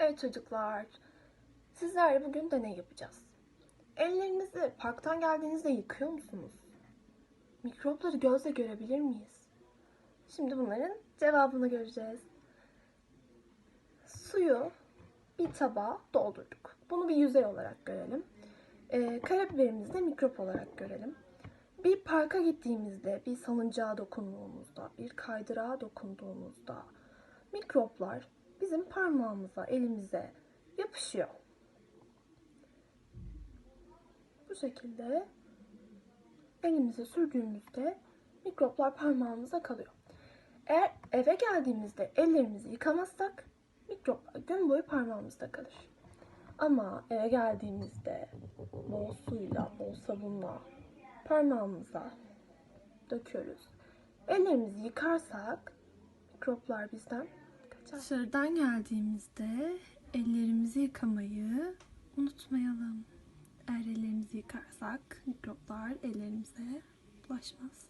Evet çocuklar, sizlerle bugün deney yapacağız. Ellerinizi parktan geldiğinizde yıkıyor musunuz? Mikropları gözle görebilir miyiz? Şimdi bunların cevabını göreceğiz. Suyu bir tabağa doldurduk. Bunu bir yüzey olarak görelim. Ee, karabiberimizi de mikrop olarak görelim. Bir parka gittiğimizde, bir salıncağa dokunduğumuzda, bir kaydırağa dokunduğumuzda mikroplar bizim parmağımıza, elimize yapışıyor. Bu şekilde elimize sürdüğümüzde mikroplar parmağımıza kalıyor. Eğer eve geldiğimizde ellerimizi yıkamazsak mikroplar gün boyu parmağımızda kalır. Ama eve geldiğimizde bol suyla, bol sabunla parmağımıza döküyoruz. Ellerimizi yıkarsak mikroplar bizden. Dışarıdan geldiğimizde ellerimizi yıkamayı unutmayalım. Eğer ellerimizi yıkarsak mikroplar ellerimize bulaşmaz.